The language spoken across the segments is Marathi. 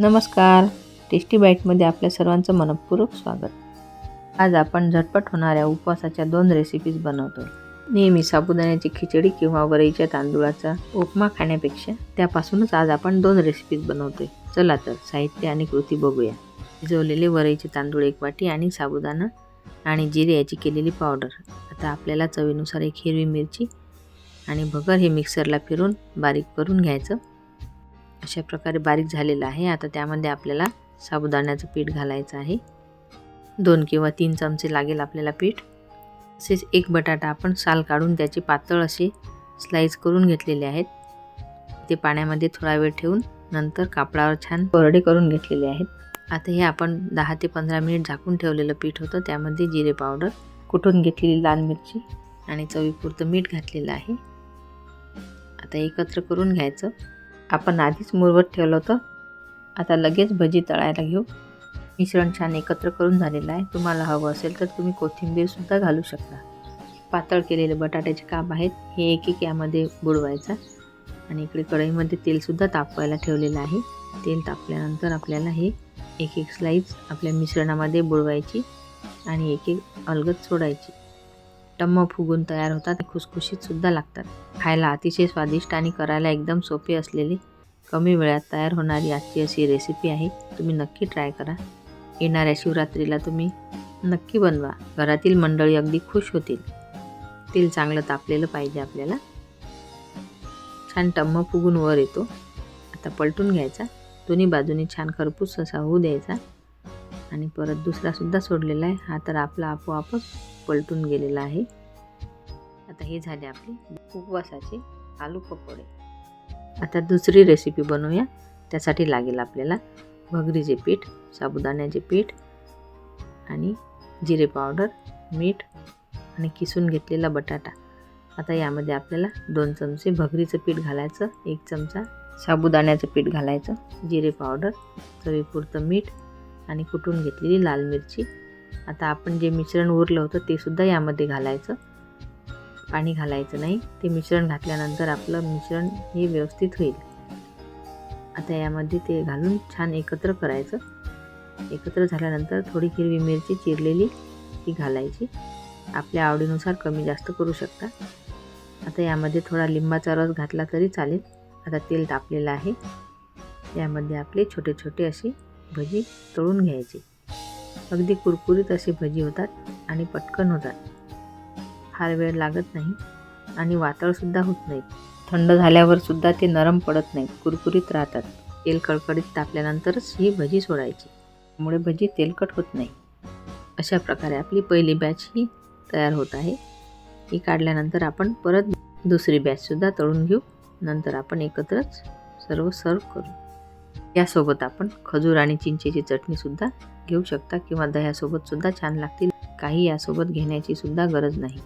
नमस्कार. टेस्टी बाईटमध्ये आपल्या सर्वांचं मनपूर्वक स्वागत. आज आपण झटपट होणाऱ्या उपवासाच्या दोन रेसिपीज बनवतो नेहमी साबुदाण्याची खिचडी किंवा वरईच्या तांदूळाचा उपमा खाण्यापेक्षा त्यापासूनच आज आपण दोन रेसिपीज बनवतोय. चला तर साहित्य आणि कृती बघूया. भिजवलेले वरईचे तांदूळ एक वाटी आणि साबुदाणा आणि जिरे याची केलेली पावडर आता आपल्याला चवीनुसार एक हिरवी मिरची आणि भगर हे मिक्सरला फिरून बारीक करून घ्यायचं. अशा प्रकारे बारीक झालेलं आहे. आता त्यामध्ये आपल्याला साबुदाण्याचं पीठ घालायचं आहे. दोन किंवा तीन चमचे लागेल आपल्याला पीठ. तसेच एक बटाटा आपण साल काढून त्याचे पातळ असे स्लाईस करून घेतलेले आहेत. ते पाण्यामध्ये थोडा वेळ ठेवून नंतर कापडावर छान कोरडे करून घेतलेले आहेत. आता हे आपण दहा ते पंधरा मिनिट झाकून ठेवलेलं पीठ होतं. त्यामध्ये जिरे पावडर कुटून घेतलेली लाल मिरची आणि चवीपुरतं मीठ घातलेलं आहे. आता एकत्र करून घ्यायचं. आपण आधीच मुरवत ठेवलं होतं. आता लगेच भजी तळायला घेऊ. मिश्रण छान एकत्र करून झालेलं आहे. तुम्हाला हवं असेल तर तुम्ही कोथिंबीरसुद्धा घालू शकता. पातळ केलेले बटाट्याचे काप आहेत. हे एक एक यामध्ये बुडवायचा. आणि इकडे कढईमध्ये तेलसुद्धा तापवायला ठेवलेलं आहे. तेल तापल्यानंतर आपल्याला हे एक एक स्लाईस आपल्या मिश्रणामध्ये बुडवायची आणि एक एक अलगद सोडायची. टम्म फुगून तयार होतात. खुसखुशीत सुद्धा लागतात. खायला अतिशय स्वादिष्ट आणि करायला एकदम सोपे असलेले कमी वेळात तयार होणारी आजची अशी रेसिपी आहे. तुम्ही नक्की ट्राय करा. येणाऱ्या शिवरात्रीला तुम्ही नक्की बनवा. घरातील मंडळी अगदी खुश होतील. तेल चांगलं तापलेलं पाहिजे आपल्याला. छान टम्म फुगून वर येतो. आता पलटून घ्यायचा. दोन्ही बाजूनी छान खरपूस असा होऊ द्यायचा. आणि परत दुसरासुद्धा सोडलेला आहे. हा तर आपला आपोआपच पलटून गेलेला आहे. आता हे झाले आपले उपवासाचे आलू पकोडे. आता दुसरी रेसिपी बनवूया. त्यासाठी लागेल आपल्याला भगरीचे पीठ साबुदाण्याचे पीठ आणि जिरे पावडर मीठ आणि किसून घेतलेला बटाटा. आता यामध्ये आपल्याला दोन चमचे भगरीचं पीठ घालायचं एक चमचा साबुदाण्याचं पीठ घालायचं जिरे पावडर चवीपुरतं मीठ आणि कुटून घेतलेली लाल मिरची. आता आपण जे मिश्रण उरलं होतं ते सुद्धा यामध्ये घालायचं. पाणी घालायचं नाही. ते मिश्रण घातल्यानंतर आपलं मिश्रण हे व्यवस्थित होईल. आता यामध्ये ते घालून छान एकत्र करायचं. एकत्र झाल्यानंतर थोडी हिरवी मिरची चिरलेली ती घालायची. आपल्या आवडीनुसार कमी जास्त करू शकता. आता यामध्ये थोडा लिंबाचा रस घातला तरी चालेल. आता तेल तापलेलं आहे. यामध्ये आपले छोटे छोटे असे भजी तळून घ्यायची. अगदी कुरकुरीत असे भजी होतात आणि पटकन होतात. फार वेळ लागत नाही आणि वातळसुद्धा होत नाही. थंड झाल्यावर सुद्धा ते नरम पडत नाहीत कुरकुरीत राहतात. तेल कडकडीत तापल्यानंतरच ही भजी सोडायची. त्यामुळे भजी तेलकट होत नाही. अशा प्रकारे आपली पहिली बॅच ही तयार होत आहे. ही काढल्यानंतर आपण परत दुसरी बॅचसुद्धा तळून घेऊ. नंतर आपण एकत्रच सर्व सर्व करू. यासोबत आपण खजूर आणि चिंचेची चटणीसुद्धा घेऊ शकता किंवा दह्यासोबतसुद्धा छान लागतील. काही यासोबत घेण्याची सुद्धा गरज नाही.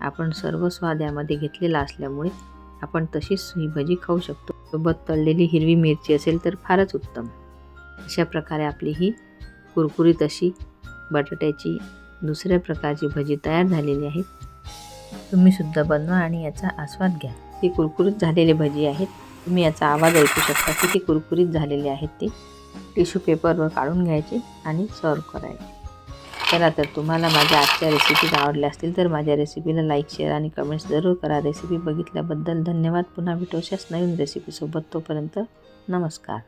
आपण सर्व स्वाद यामध्ये घेतलेला असल्यामुळे आपण तशीच ही भजी खाऊ शकतो. सोबत तळलेली हिरवी मिरची असेल तर फारच उत्तम. अशा प्रकारे आपली ही कुरकुरीत अशी बटाट्याची दुसऱ्या प्रकारची भजी तयार झालेली आहे. तुम्हीसुद्धा बनवा आणि याचा आस्वाद घ्या. ती कुरकुरीत झालेली भजी आहेत तुम्ही याचा आवाज ऐकू शकता. किती कुरकुरीत झालेले आहेत ते. टिश्यू पेपरवर काढून घ्यायचे आणि सर्व करायचे. चला तर तुम्हाला माझ्या आजच्या रेसिपीज आवडल्या असतील तर माझ्या रेसिपीला लाईक शेअर आणि कमेंट्स जरूर करा. रेसिपी बघितल्याबद्दल धन्यवाद. पुन्हा भेटू अशाच नवीन रेसिपीसोबत तोपर्यंत नमस्कार.